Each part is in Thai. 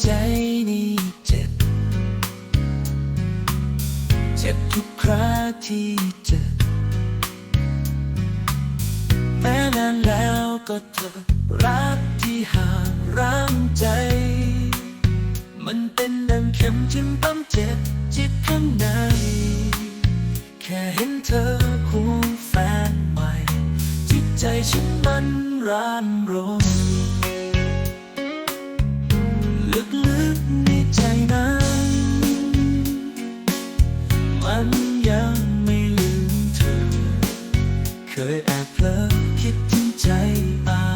ใจนี้เจ็บ เจ็บทุกคราที่เจอแม้นานแล้วก็เธอรักที่ห่างร้างใจ มันเป็นดังเข็มจิ้มปั้มเจ็บจิตข้างใน แค่เห็นเธอคู่แฟนใหม่จิตใจฉันมันร้านรน ลึกๆในใจนั้น มันยังไม่ลืมเธอ เคยแอบเพลิคิดถึงใจอา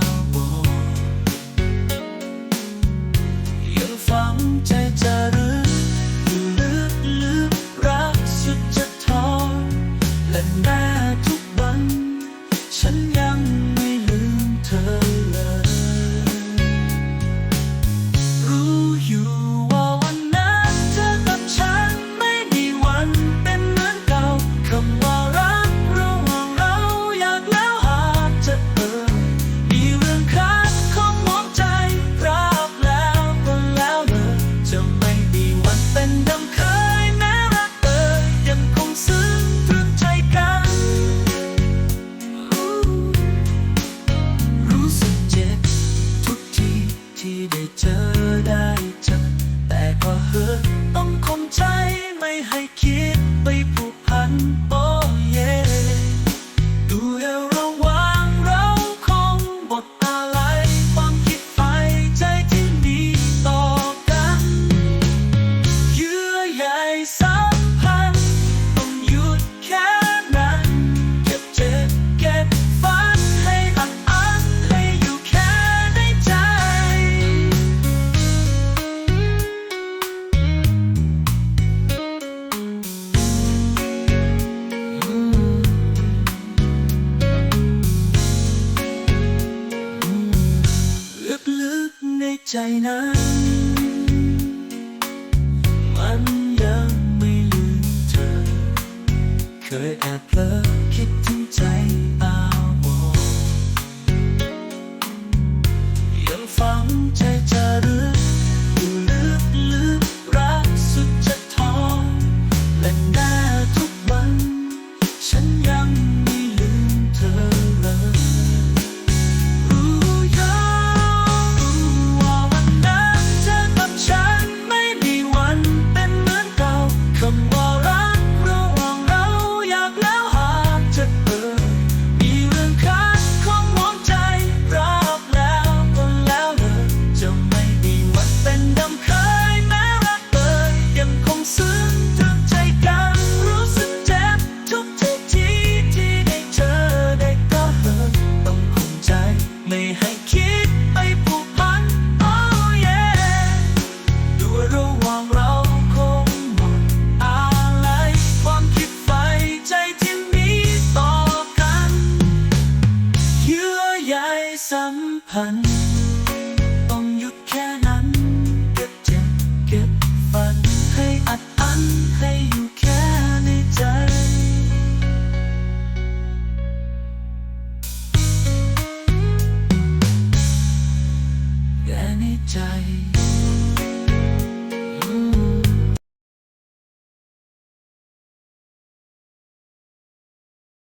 ให้ ใจนั้น มันยังไม่ลืมเธอ เคยแอบเพลอคิดถึงใจอาวอยังฟังใจ